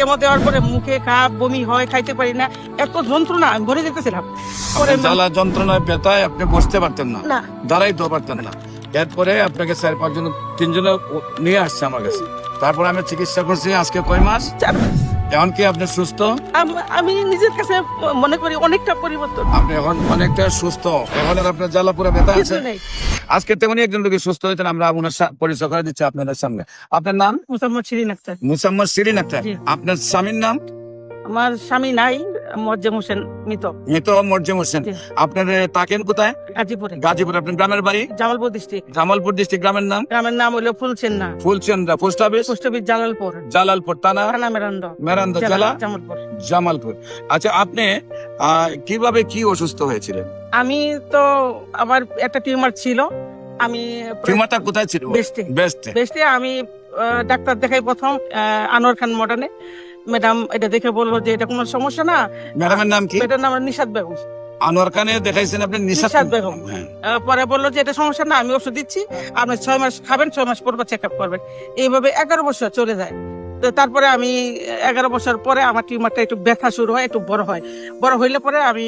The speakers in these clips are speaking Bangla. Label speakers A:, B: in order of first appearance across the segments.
A: কেমো দেওয়ার পরে মুখে কাপ বমি হয় খাইতে পারি না এত যন্ত্রণা আমি ভরে যেতেছিলাম। পরে
B: জ্বালা যন্ত্রণায় ব্যথায় আপনি বসতে পারতেন না
A: না।
B: দাঁড়াইতেও পারতেন না। এরপরে আপনাকে চার পাঁচজন তিনজনে নিয়ে আসছে আমার কাছে। তারপরে আমি চিকিৎসা করছি আজকে কয় মাস?
A: চার
B: এখন কি আপনি সুস্থ?
A: আমি নিজের কাছে মনে করি অনেকটা পরিবর্তন।
B: আপনি এখন অনেকটা সুস্থ। এখন আর আপনার জ্বালা পুরো ব্যথা আছে? আজকে তেমনি একজন রোগী সুস্থ হয়েছেন আমরা ওনার পরিচয় করে দিচ্ছি আপনাদের সামনে। আপনার নাম?
A: মুসাম্মদ শিরিন আক্তার।
B: মুসাম্মদ সিরিন আক্তার। আপনার স্বামীর নাম?
A: আমার স্বামী নাই হোসেন মৃত।
B: মৃত মর্জিম হোসেন। আপনার কোথায়?
A: গাজীপুরে।
B: গাজীপুর। আপনার গ্রামের বাড়ি?
A: জামালপুর ডিস্ট্রিক্ট।
B: জামালপুর ডিস্ট্রিক্ট। গ্রামের নাম?
A: গ্রামের নাম হলো Phulchenna.
B: Phulchandra post office?
A: Post office Jalalpur.
B: Jalalpur. থানা?
A: থানা মেরান্দ।
B: মেরান্দ
A: জেলা? জামালপুর।
B: জামালপুর। আচ্ছা আপনি কীভাবে কি অসুস্থ হয়েছিলেন?
A: আমি তো আমার একটা টিউমার ছিল। আমি
B: টিউমারটা কোথায় ছিল?
A: বেস্টে।
B: বেস্ট।
A: বেস্টে আমি ডাক্তার দেখাই প্রথম আনোয়ার খান মডার্নে। ম্যাডাম এটা দেখে বলল যে এটা কোনো সমস্যা না।
B: ম্যাডামের নাম কি?
A: এটার নাম নিশাদ বেগম।
B: আনোয়ার খানে দেখাইছেন আপনি নিশাত
A: নিশাত বেগম।
B: হ্যাঁ।
A: পরে বলল যে এটা সমস্যা না আমি ওষুধ দিচ্ছি আপনি ছয় মাস খাবেন ছয় মাস পর চেক আপ করবেন। এইভাবে এগারো বছর চলে যায়। তো তারপরে আমি এগারো বছর পরে আমার টিউমারটা একটু ব্যথা শুরু হয়, একটু বড় হয়। বড় হইলে পরে আমি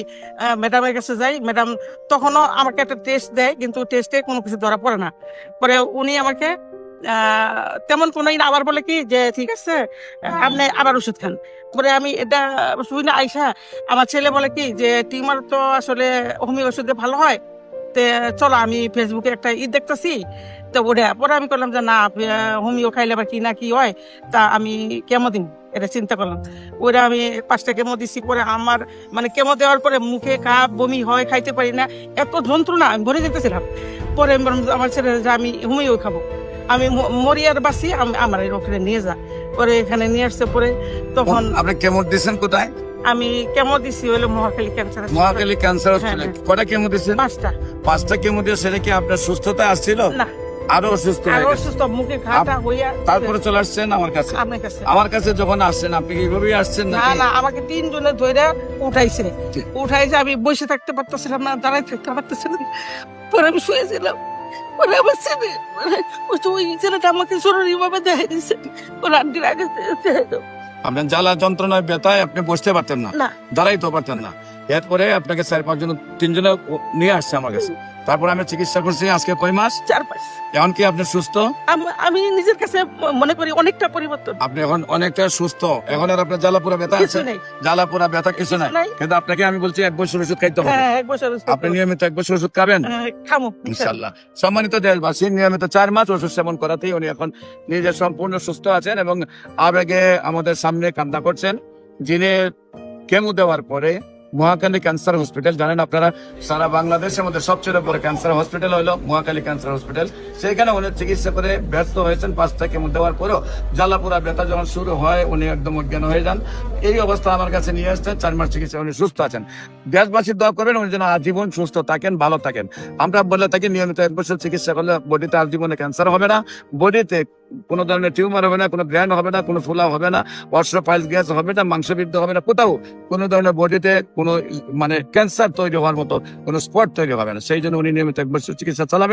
A: ম্যাডামের কাছে যাই। ম্যাডাম তখনও আমাকে একটা টেস্ট দেয়, কিন্তু টেস্টে কোনো কিছু ধরা পড়ে না। পরে উনি আমাকে তেমন কোনো না, আবার বলে কি যে, ঠিক আছে, আপনি আবার ওষুধ খান। পরে আমি এটা শুনি না আইসা, আমার ছেলে বলে কি যে, টিউমার তো আসলে হোমিও ওষুধে ভালো হয় তে চলো আমি ফেসবুকে একটা ই দেখতেছি। তো ওটা পরে আমি করলাম যে না হোমিও খাইলে বা কি না কি হয় তা আমি কেমো দিন এটা চিন্তা করলাম। ওরা আমি পাঁচটা কেমো দিছি পরে আমার মানে কেমো দেওয়ার পরে মুখে কাপ বমি হয় খাইতে পারি না এত যন্ত্রণা আমি ভরে যেতেছিলাম। পরে আমি আমার ছেলে যে আমি হোমিও খাব। আমি মরিয়ার বাসি আমার ওখানে নিয়ে যা। পরে এখানে নিয়ে আসছে পরে তখন
B: আপনি কেমন দিয়েছেন কোথায়?
A: আমি কেমো দিছি হলো মহাকালী ক্যান্সার
B: মহাকালী ক্যান্সার হসপিটালে
A: হ্যাঁ,
B: কটা কেমো দিয়েছেন
A: পাঁচটা।
B: পাঁচটা কেমো দিয়ে সেটা কি আপনার সুস্থতা আসছিল?
A: না।
B: আরও অসুস্থ হয়ে আরও
A: অসুস্থ মুখে ঘাটা হইয়া
B: তারপরে চলে আসছেন আমার কাছে।
A: আপনার কাছে।
B: আমার কাছে যখন আসছেন আপনি এইভাবেই আসছেন
A: না না আমাকে তিনজনে ধরে উঠাইছে। উঠাইছে আমি বসে থাকতে পারতেছিলাম না দাঁড়াই থাকতে পারতেছিলাম পরে আমি শুয়েছিলাম। পরে আমার ছেলে ওই তো ছেলেটা আমাকে জরুরি ভাবে দেখাই দিচ্ছে ওর আন্টির আগে দেখাই দাও।
B: আপনার জ্বালা যন্ত্রণায় ব্যথায় আপনি বসতে পারতেন না। দাঁড়াইতে পারতেন না। এরপরে আপনাকে চার পাঁচজন তিনজনে নিয়ে আসছে আমার কাছে। তারপরে আমি চিকিৎসা করছি আজকে কয় মাস?
A: চার পাঁচ
B: এখন কি আপনি সুস্থ?
A: আমি নিজের কাছে মনে করি অনেকটা পরিবর্তন।
B: আপনি এখন অনেকটা সুস্থ। এখন আর আপনার জ্বালা পুরা ব্যথা আছে?
A: নেই।
B: জ্বালা পুরা ব্যথা কিছু নাই। কিন্তু আপনাকে আমি বলছি এক বছর ওষুধ খাইতে হবে।
A: হ্যাঁ এক বছর
B: আপনি নিয়মিত এক বছর ওষুধ খাবেন?
A: হ্যাঁ, খামো
B: ইনশাল্লাহ। সম্মানিত দেশবাসী নিয়মিত চার মাস ওষুধ সেবন করাতেই উনি এখন নিজে সম্পূর্ণ সুস্থ আছেন এবং আবেগে আমাদের সামনে কান্না করছেন। যিনি কেমো দেওয়ার পরে মহাকালী ক্যান্সার হসপিটাল, জানেন আপনারা, সারা বাংলাদেশের মধ্যে সবচেয়ে বড় ক্যান্সার হসপিটাল হলো মহাকালী ক্যান্সার হসপিটাল। সেখানে উনি চিকিৎসা করে ব্যস্ত হয়েছেন পাঁচটা কেমো দেওয়ার পরেও জ্বালাপুরা ব্যথা যখন শুরু হয়, উনি একদম অজ্ঞান হয়ে যান। এই অবস্থা আমার কাছে নিয়ে আসছেন চার মাস চিকিৎসা উনি সুস্থ আছেন। দেশবাসীর দোয়া করবেন, উনি যেন আজীবন সুস্থ থাকেন, ভালো থাকেন। আমরা বলে থাকি, নিয়মিত এক বছর চিকিৎসা করলে বডিতে আজীবনে ক্যান্সার হবে না। বডিতে কোনো ধরনের টিউমার হবে না, কোনো গ্র্যান্ড হবে না, কোনো ফুলা হবে না অস্ট্রোপাইলস গ্যাস হবে না, মাংসবৃদ্ধ হবে না, কোথাও কোনো ধরনের বডিতে কোনো মানে ক্যান্সার তৈরি হওয়ার মতো কোনো স্পট তৈরি হবে না। সেই জন্য উনি নিয়মিত চিকিৎসা চালাবেন